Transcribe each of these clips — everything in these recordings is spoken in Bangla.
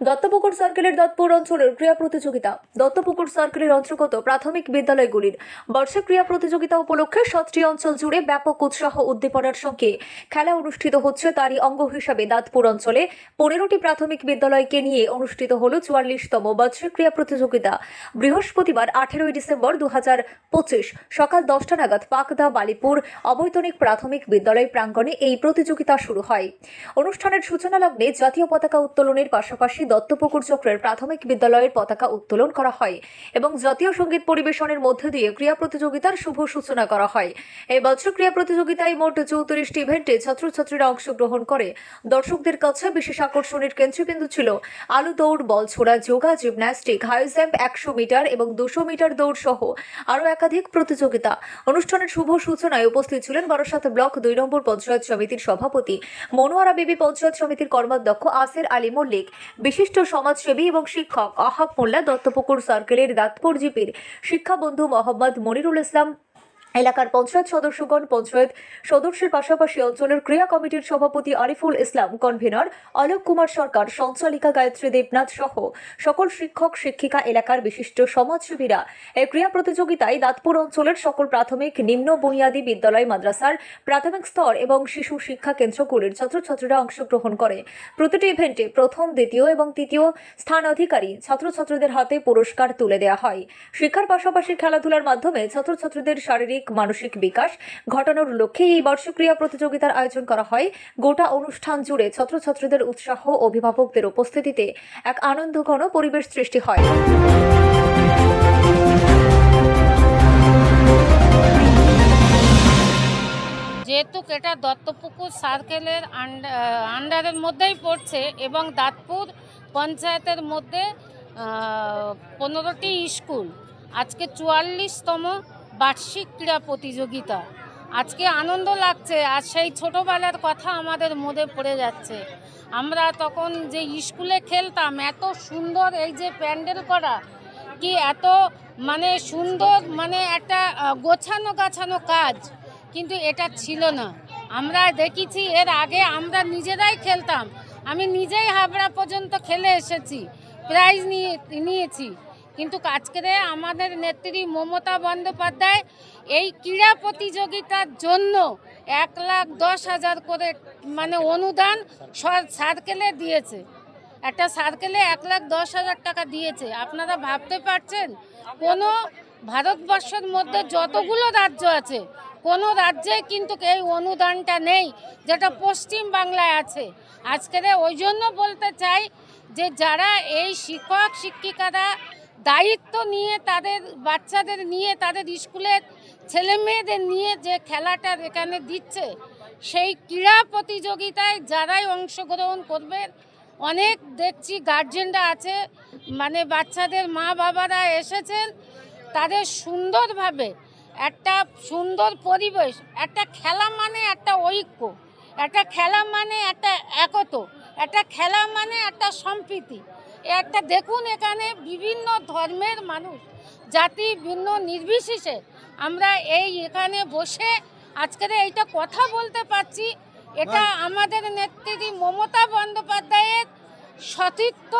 দত্তপুকুর সার্কেলের দত্তপুর অঞ্চলের ক্রীড়া প্রতিযোগিতা। দত্তপুকুর সার্কেলের অন্তর্গত প্রাথমিক বিদ্যালয়গুলির বার্ষিক ক্রীড়া প্রতিযোগিতা উপলক্ষে সাতটি অঞ্চল জুড়ে ব্যাপক উৎসাহ উদ্দীপনার সঙ্গে খেলা অনুষ্ঠিত হচ্ছে। তারই অঙ্গ হিসাবে দাঁতপুর অঞ্চলে পনেরোটি প্রাথমিক বিদ্যালয়কে নিয়ে অনুষ্ঠিত হল চুয়াল্লিশতম বার্ষিক ক্রীড়া প্রতিযোগিতা। বৃহস্পতিবার আঠেরোই ডিসেম্বর দু হাজার পঁচিশ সকাল দশটা নাগাদ পাকদা, বালিপুর অবৈতনিক প্রাথমিক বিদ্যালয় প্রাঙ্গণে এই প্রতিযোগিতা শুরু হয়। অনুষ্ঠানের সূচনা লগ্নে জাতীয় পতাকা উত্তোলনের পাশাপাশি দত্তপুকুর চক্রের প্রাথমিক বিদ্যালয়ের পতাকা উত্তোলন করা হয় এবং জাতীয় সংগীত পরিবেশনের মধ্য দিয়ে ক্রীড়া প্রতিযোগিতার শুভ সূচনা করা হয়। এই বছর ক্রীড়া প্রতিযোগিতায় মোট চৌত্রিশটি ইভেন্টে ছাত্রছাত্রীরা অংশগ্রহণ করে। দর্শকদের কাছে বিশেষ আকর্ষণের কেন্দ্রবিন্দু ছিল আলু দৌড়, বল ছোড়া, যোগা, জিমন্যাস্টিক, হাই জাম্প একশো মিটার এবং দুশো মিটার দৌড় সহ আরও একাধিক প্রতিযোগিতা। অনুষ্ঠানের শুভ সূচনায় উপস্থিত ছিলেন বারাসাত ব্লক দুই নম্বর পঞ্চায়েত সমিতির সভাপতি, মনোয়ারা বিবি পঞ্চায়েত সমিতির কর্মাধ্যক্ষ আসের আলী মল্লিক। বিশিষ্ট সমাজসেবী এবং শিক্ষক আহাব মোল্লা দত্তপুকুর সার্কেলের দাঁতপুর জিপির শিক্ষাবন্ধু মোহাম্মদ মনিরুল ইসলাম এলাকার পঞ্চায়েত সদস্যগণ পঞ্চায়েত সদস্যের পাশাপাশি অঞ্চলের ক্রীড়া কমিটির সভাপতি আরিফুল ইসলাম, কনভেনর অলোক কুমার সরকার, সঞ্চালিকা গায়ত্রী দেবনাথ সহ সকল শিক্ষক, শিক্ষিকা এলাকার বিশিষ্ট সমাজসেবীরা। এই ক্রীড়া প্রতিযোগিতায় দাঁতপুর অঞ্চলের সকল প্রাথমিক, নিম্ন বুনিয়াদী বিদ্যালয়, মাদ্রাসার প্রাথমিক স্তর এবং শিশু শিক্ষা কেন্দ্রগুলির ছাত্রছাত্রীরা অংশগ্রহণ করে। প্রতিটি ইভেন্টে প্রথম, দ্বিতীয় এবং তৃতীয় স্থান অধিকারী ছাত্রছাত্রীদের হাতে পুরস্কার তুলে দেওয়া হয়। শিক্ষার পাশাপাশি খেলাধুলার মাধ্যমে ছাত্রছাত্রীদের শারীরিক মানসিক বিকাশ ঘটানোর লক্ষ্যে এই বার্ষিক ক্রীড়া প্রতিযোগিতার আয়োজন করা হয়। গোটা অনুষ্ঠান জুড়ে ছাত্রছাত্রীদের উৎসাহ অভিভাবকদের উপস্থিতিতে এক আনন্দঘন পরিবেশ সৃষ্টি হয়। যেহেতু এটা দত্তপুকুর সার্কেলের আন্ডা- আন্ডারের মধ্যেই পড়ছে এবং দাঁতপুর পঞ্চায়েতের মধ্যে পনেরোটি স্কুল। আজকে চুয়াল্লিশতম বার্ষিক ক্রীড়া প্রতিযোগিতা। আজকে আনন্দ লাগছে, আর সেই ছোটোবেলার কথা আমাদের মধ্যে পড়ে যাচ্ছে। আমরা তখন যে স্কুলে খেলতাম, এত সুন্দর এই যে প্যান্ডেল করা, কি এত মানে সুন্দর মানে একটা গোছানো গাছানো কাজ, কিন্তু এটা ছিল না। আমরা দেখেছি এর আগে আমরা নিজেরাই খেলতাম। আমি নিজেই হাবড়া পর্যন্ত খেলে এসেছি প্রাইজ নিয়ে, নিয়েছি। কিন্তু আজকের আমাদের নেত্রী মমতা বন্দ্যোপাধ্যায় এই ক্রীড়া প্রতিযোগিতার জন্য এক লাখ দশ হাজার করে মানে অনুদান সার্কেলে দিয়েছে। একটা সার্কেলে এক লাখ দশ হাজার টাকা দিয়েছে। আপনারা ভাবতে পারছেন? কোনো ভারতবর্ষের মধ্যে যতগুলো রাজ্য আছে, কোনো রাজ্যে কিন্তু এই অনুদানটা নেই, যেটা পশ্চিম বাংলায় আছে। আজকের ওই জন্য বলতে চাই যে যারা এই শিক্ষক, শিক্ষিকারা দায়িত্ব নিয়ে তাদের, বাচ্চাদের নিয়ে তাদের স্কুলের ছেলে মেয়েদের নিয়ে যে খেলাটা এখানে দিচ্ছে, সেই ক্রীড়া প্রতিযোগিতায় যারাই অংশগ্রহণ করবেন অনেক দেখছি গার্জেনরা আছে মানে বাচ্চাদের মা বাবারা এসেছেন, তাদের সুন্দরভাবে একটা সুন্দর পরিবেশ, একটা খেলা মানে একটা ঐক্য, একটা খেলা মানে একটা একত, একটা খেলা মানে একটা সম্প্রীতি। একটা দেখুন এখানে বিভিন্ন ধর্মের মানুষ জাতি ভিন্ন নির্বিশেষে আমরা এই এখানে বসে আজকের এইটা কথা বলতে পারছি। এটা আমাদের নেত্রী মমতা বন্দ্যোপাধ্যায়ের সতীত্ব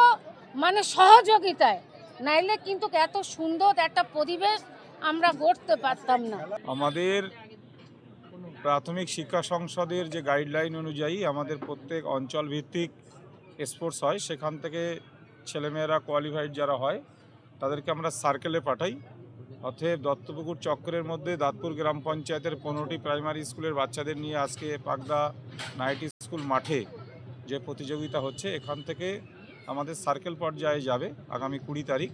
মানে সহযোগিতায়। নাইলে কিন্তু এত সুন্দর একটা পরিবেশ আমরা গড়তে পারতাম না। আমাদের প্রাথমিক শিক্ষা সংসদের যে গাইডলাইন অনুযায়ী আমাদের প্রত্যেক অঞ্চল ভিত্তিক স্পোর্টস হয় সেখান থেকে ছেলেমেয়েরা কোয়ালিফাইড যারা হয়, তাদেরকে আমরা সার্কেলে পাঠাই। অতএব দত্তপুকুর চক্রের মধ্যে দাঁতপুর গ্রাম পঞ্চায়েতের পনেরোটি প্রাইমারি স্কুলের বাচ্চাদের নিয়ে আজকে পাগদা নাইটি স্কুল মাঠে যে প্রতিযোগিতা হচ্ছে, এখান থেকে আমাদের সার্কেল পর্যায়ে যাবে আগামী কুড়ি তারিখ।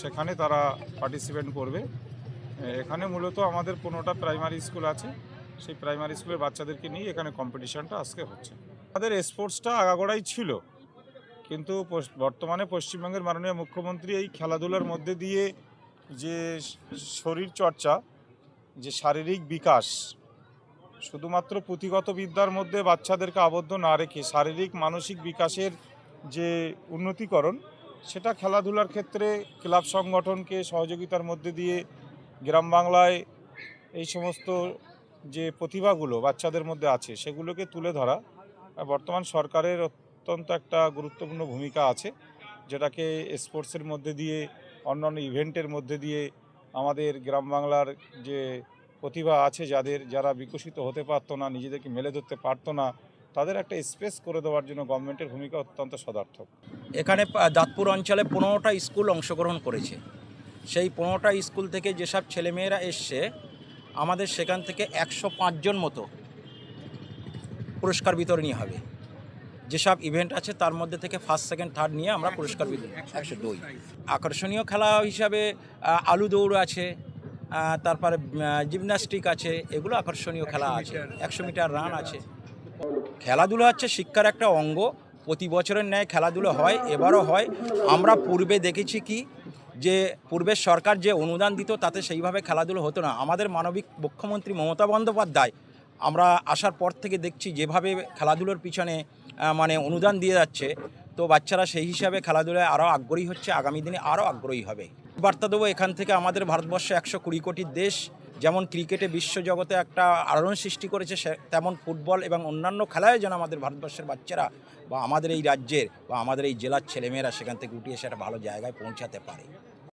সেখানে তারা পার্টিসিপেট করবে। এখানে মূলত আমাদের পনেরোটা প্রাইমারি স্কুল আছে। সেই প্রাইমারি স্কুলের বাচ্চাদেরকে নিয়ে এখানে কম্পিটিশানটা আজকে হচ্ছে। আমাদের স্পোর্টসটা আগাগোড়াই ছিল। কিন্তু বর্তমানে পশ্চিমবঙ্গের মাননীয় মুখ্যমন্ত্রী এই খেলাধুলার মধ্যে দিয়ে যে শরীর চর্চা, যে শারীরিক বিকাশ, শুধুমাত্র পুঁথিগত বিদ্যার মধ্যে বাচ্চাদেরকে আবদ্ধ না রেখে শারীরিক, মানসিক বিকাশের যে উন্নতিকরণ, সেটা খেলাধুলার ক্ষেত্রে ক্লাব সংগঠনকে সহযোগিতার মধ্যে দিয়ে গ্রাম বাংলায় এই সমস্ত যে প্রতিভাগুলো বাচ্চাদের মধ্যে আছে, সেগুলোকে তুলে ধরা। বর্তমান সরকারের অত্যন্ত একটা গুরুত্বপূর্ণ ভূমিকা আছে, যেটাকে স্পোর্টসের মধ্যে দিয়ে, অন্যান্য ইভেন্টের মধ্যে দিয়ে আমাদের গ্রাম বাংলার যে প্রতিভা আছে, যাদের, যারা বিকশিত হতে পারতো না, নিজেদেরকে মেলে ধরতে পারতো না, তাদের একটা স্পেস করে দেওয়ার জন্য গভর্নমেন্টের ভূমিকা অত্যন্ত সদার্থক। এখানে দাঁতপুর অঞ্চলে পনেরোটা স্কুল অংশগ্রহণ করেছে। সেই পনেরোটা স্কুল থেকে যেসব ছেলেমেয়েরা এসছে, আমাদের সেখান থেকে একশো পাঁচজন মতো পুরস্কার বিতরণী হবে। যেসব ইভেন্ট আছে তার মধ্যে থেকে ফার্স্ট সেকেন্ড থার্ড নিয়ে আমরা পুরস্কার বিতরণ একশো দুই। আকর্ষণীয় খেলা হিসাবে আলু দৌড় আছে তারপরে জিমন্যাস্টিক আছে এগুলো আকর্ষণীয় খেলা আছে। একশো মিটার রান আছে। খেলাধুলা হচ্ছে শিক্ষার একটা অঙ্গ। প্রতি বছরের ন্যায় খেলাধুলো হয় এবারও হয়। আমরা পূর্বে দেখেছি কি যে পূর্বের সরকার যে অনুদান দিত তাতে সেইভাবে খেলাধুলো হতো না। আমাদের মানবিক মুখ্যমন্ত্রী মমতা বন্দ্যোপাধ্যায় আমরা আসার পর থেকে দেখছি যেভাবে খেলাধুলোর পিছনে মানে অনুদান দিয়ে যাচ্ছে। তো বাচ্চারা সেই হিসাবে খেলাধুলায় আরও আগ্রহী হচ্ছে, আগামী দিনে আরও আগ্রহী হবে। বার্তা দেবো এখান থেকে আমাদের ভারতবর্ষে একশো কুড়ি কোটির দেশ, যেমন ক্রিকেটে বিশ্বজগতে একটা আলোড়ন সৃষ্টি করেছে তেমন ফুটবল এবং অন্যান্য খেলায় যেন আমাদের ভারতবর্ষের বাচ্চারা বা আমাদের এই রাজ্যের বা আমাদের এই জেলার ছেলেমেয়েরা সেখান থেকে উঠে এসে একটা ভালো জায়গায় পৌঁছাতে পারে।